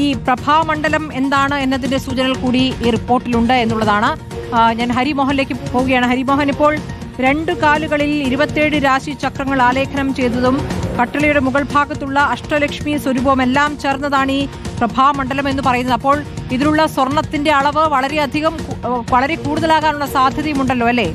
ഈ പ്രഭാമണ്ഡലം എന്താണ് എന്നതിന്റെ സൂചനകൾ കൂടി ഈ റിപ്പോർട്ടിലുണ്ട് എന്നുള്ളതാണ്. ഞാൻ ഹരിമോഹനിലേക്ക് പോവുകയാണ്. ഹരിമോഹൻ ഇപ്പോൾ രണ്ട് കാലുകളിൽ ഇരുപത്തേഴ് രാശി ചക്രങ്ങൾ ആലേഖനം ചെയ്തതും കട്ടളിയുടെ മുകൾ ഭാഗത്തുള്ള അഷ്ടലക്ഷ്മി സ്വരൂപവും എല്ലാം ചേർന്നതാണ് ഈ പ്രഭാമണ്ഡലം എന്ന് പറയുന്നത്. അപ്പോൾ ഇതിലുള്ള സ്വർണത്തിന്റെ അളവ് വളരെയധികം വളരെ കൂടുതലാകാനുള്ള സാധ്യതയുമുണ്ടല്ലോ അല്ലേ?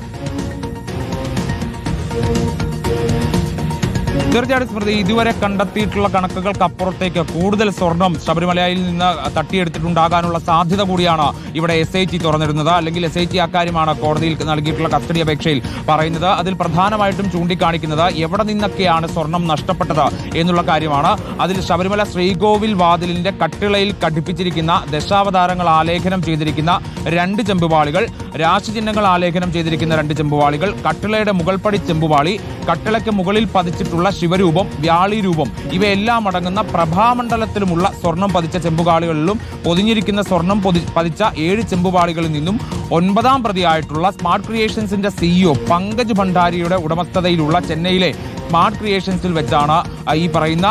തീർച്ചയായിട്ടും സ്മൃതി ഇതുവരെ കണ്ടെത്തിയിട്ടുള്ള കണക്കുകൾക്ക് അപ്പുറത്തേക്ക് കൂടുതൽ സ്വർണം ശബരിമലയിൽ നിന്ന് തട്ടിയെടുത്തിട്ടുണ്ടാകാനുള്ള സാധ്യത കൂടിയാണ് ഇവിടെ എസ് ഐ ടി തുറന്നിരുന്നത് അല്ലെങ്കിൽ എസ് ഐ ടി അക്കാര്യമാണ് കോടതിയിൽ നൽകിയിട്ടുള്ള കസ്റ്റഡി അപേക്ഷയിൽ പറയുന്നത്. അതിൽ പ്രധാനമായിട്ടും ചൂണ്ടിക്കാണിക്കുന്നത് എവിടെ നിന്നൊക്കെയാണ് സ്വർണം നഷ്ടപ്പെട്ടത് എന്നുള്ള കാര്യമാണ്. അതിൽ ശബരിമല ശ്രീകോവിൽ വാതിലിന്റെ കട്ടിളയിൽ ഘടിപ്പിച്ചിരിക്കുന്ന ദശാവതാരങ്ങൾ ആലേഖനം ചെയ്തിരിക്കുന്ന രണ്ട് ചെമ്പുപാളികൾ രാശിചിഹ്നങ്ങൾ ആലേഖനം ചെയ്തിരിക്കുന്ന രണ്ട് ചെമ്പുപാളികൾ കട്ടിളയുടെ മുകൾപ്പടി ചെമ്പുപാളി കട്ടിളയ്ക്ക് മുകളിൽ പതിച്ചിട്ടുള്ള ശിവരൂപം വ്യാളി രൂപം ഇവയെല്ലാം അടങ്ങുന്ന പ്രഭാമണ്ഡലത്തിലുമുള്ള സ്വർണം പതിച്ച ചെമ്പുകാളികളിലും പൊതിഞ്ഞിരിക്കുന്ന സ്വർണം പൊതി- പതിച്ച ഏഴ് ചെമ്പുപാളികളിൽ നിന്നും ഒൻപതാം പ്രതിയായിട്ടുള്ള സ്മാർട്ട് ക്രിയേഷൻസിന്റെ സിഇഒ പങ്കജ് ഭണ്ഡാരിയുടെ ഉടമസ്ഥതയിലുള്ള ചെന്നൈയിലെ സ്മാർട്ട് ക്രിയേഷൻസിൽ വെച്ചാണ് ഈ പറയുന്ന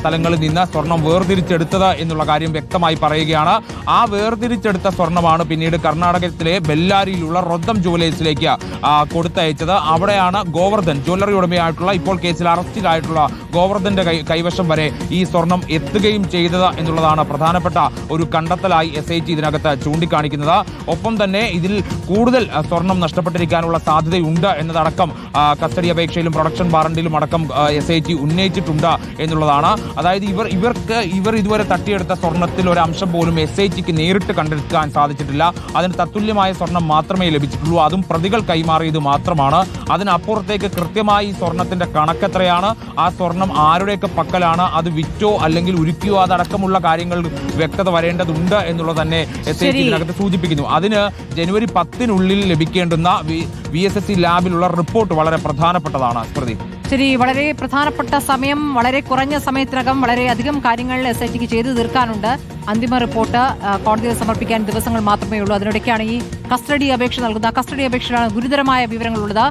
സ്ഥലങ്ങളിൽ നിന്ന് സ്വർണം വേർതിരിച്ചെടുത്തത് എന്നുള്ള കാര്യം വ്യക്തമായി പറയുകയാണ്. ആ വേർതിരിച്ചെടുത്ത സ്വർണമാണ് പിന്നീട് കർണാടകത്തിലെ ബെല്ലാരിയിലുള്ള റൊദ്ദം ജുവലേഴ്സിലേക്ക് കൊടുത്തയച്ചത്. അവിടെയാണ് ഗോവർദ്ധൻ ജ്വല്ലറി ഉടമയായിട്ടുള്ള ഇപ്പോൾ കേസിൽ അറസ്റ്റിലായിട്ടുള്ള ഗോവർദ്ധന്റെ കൈവശം വരെ ഈ സ്വർണം എത്തുകയും ചെയ്തത് എന്നുള്ളതാണ് പ്രധാനപ്പെട്ട ഒരു കണ്ടെത്തലായി എസ് ഐ ടി ഇതിനകത്ത് ചൂണ്ടിക്കാണിക്കുന്നത്. ഒപ്പം തന്നെ ഇതിൽ കൂടുതൽ സ്വർണം നഷ്ടപ്പെട്ടിരിക്കാനുള്ള സാധ്യതയുണ്ട് എന്നതടക്കം കസ്റ്റഡി അപേക്ഷയിലും പ്രൊഡക്ഷൻ വാറണ്ടിലും അടക്കം എസ് ഐ ടി ഉന്നയിച്ചിട്ടുണ്ട് എന്നുള്ളതാണ്. അതായത് ഇവർ ഇവർക്ക് ഇവർ ഇതുവരെ തട്ടിയെടുത്ത സ്വർണത്തിൽ ഒരു അംശം പോലും എസ് ഐ ടിക്ക് നേരിട്ട് കണ്ടെടുക്കാൻ സാധിച്ചിട്ടില്ല. അതിന് തത്തുല്യമായ സ്വർണം മാത്രമേ ലഭിച്ചിട്ടുള്ളൂ. അതും പ്രതികൾ കൈമാറിയത് മാത്രമാണ്. അതിനപ്പുറത്തേക്ക് കൃത്യമായി സ്വർണത്തിന്റെ കണക്കെത്രയാണ് ആ സ്വർണം ആരുടെയൊക്കെ പക്കലാണ്? അത് വിറ്റോ അല്ലെങ്കിൽ ഉരുക്കിയോ? അതടക്കമുള്ള കാര്യങ്ങൾ വ്യക്തത വരേണ്ടതുണ്ട് എന്നുള്ളത് തന്നെ എസ് ഐ ടി ഇതിനകത്ത് സൂചിപ്പിക്കുന്നു. അതിന് ജനുവരി പത്തിനുള്ളിൽ ലഭിക്കേണ്ടുന്ന വി എസ് എസ് സി ലാബിലുള്ള റിപ്പോർട്ട് വളരെ പ്രധാനപ്പെട്ടതാണ്. സ്മൃതി. ശരി വളരെ പ്രധാനപ്പെട്ട സമയം വളരെ കുറഞ്ഞ സമയത്തിനകം വളരെയധികം കാര്യങ്ങൾ എസ് ഐ ടിക്ക് ചെയ്തു തീർക്കാനുണ്ട്. അന്തിമ റിപ്പോർട്ട് കോടതിയിൽ സമർപ്പിക്കാൻ ദിവസങ്ങൾ മാത്രമേ ഉള്ളൂ. അതിനിടയ്ക്കാണ് ഈ കസ്റ്റഡി അപേക്ഷ നൽകുന്നത്. കസ്റ്റഡി അപേക്ഷയിലാണ് ഗുരുതരമായ വിവരങ്ങളുള്ളത്.